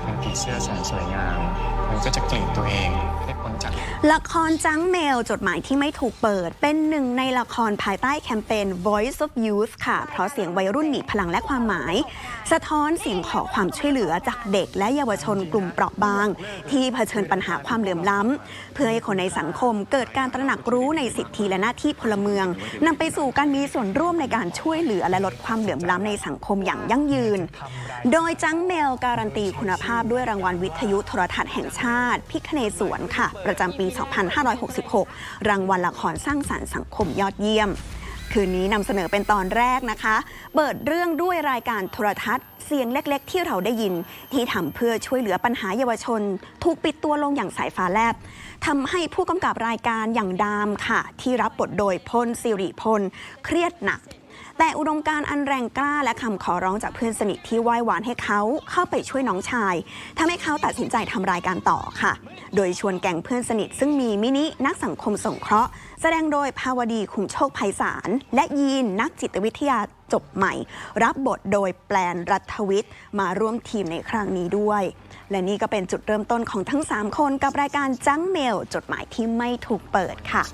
ายเป็นผีเสื้อแสนสวยงาม มันก็จะกลิ่นตัวเองให้พ้น ละครจังเมลจดหมายที่ไม่ถูกเปิด เป็นหนึ่งในละครภายใต้แคมเปญ Voice of Youth ค่ะ เพราะเสียงวัยรุ่นมีพลังและความหมาย สะท้อนเสียงขอความช่วยเหลือจากเด็กและเยาวชนกลุ่มเปราะบาง ที่เผชิญปัญหาความเหลื่อมล้ำ เพื่อให้คนในสังคมเกิดการตระหนักรู้ในสิทธิและหน้าที่พลเมืองนำไปสู่การมีส่วนร่วมในการช่วยเหลือและลดความเหลื่อมล้ำในสังคมอย่างยั่งยืน โดยจังเมลการันตีคุณภาพด้วยรางวัลวิทยุโทรทัศน์แห่งชาติ พิคเนสวนค่ะ ประจำปี2566 รางวัลละครสร้างสรรค์สังคมยอดเยี่ยม คืนนี้นำเสนอเป็นตอนแรกนะคะ เปิดเรื่องด้วยรายการโทรทัศน์ เสียงเล็กๆ ที่เราได้ยิน ที่ทำเพื่อช่วยเหลือปัญหาเยาวชน ถูกปิดตัวลงอย่างสายฟ้าแลบทำให้ผู้กำกับรายการอย่างดามค่ะ ที่รับบทโดยพลสิริพล เครียดหนัก แต่อุดมการอันแรงกล้าและคำขอร้องจากเพื่อนสนิทที่ไหว้หวานให้เขาเข้าไปช่วยน้องชายทำให้เขาตัดสินใจทำรายการต่อค่ะ โดยชวนแก๊งเพื่อนสนิท ซึ่งมีมินินักสังคมสงเคราะห์ แสดงโดยภาวดีคุมโชคไพศาลและยีนนักจิตวิทยาจบใหม่ รับบทโดยแปลนรัฐวิทย์มาร่วมทีมในครั้งนี้ด้วย และนี่ก็เป็นจุดเริ่มต้นของทั้ง 3 คนกับรายการจังเมล จดหมายที่ไม่ถูกเปิดค่ะ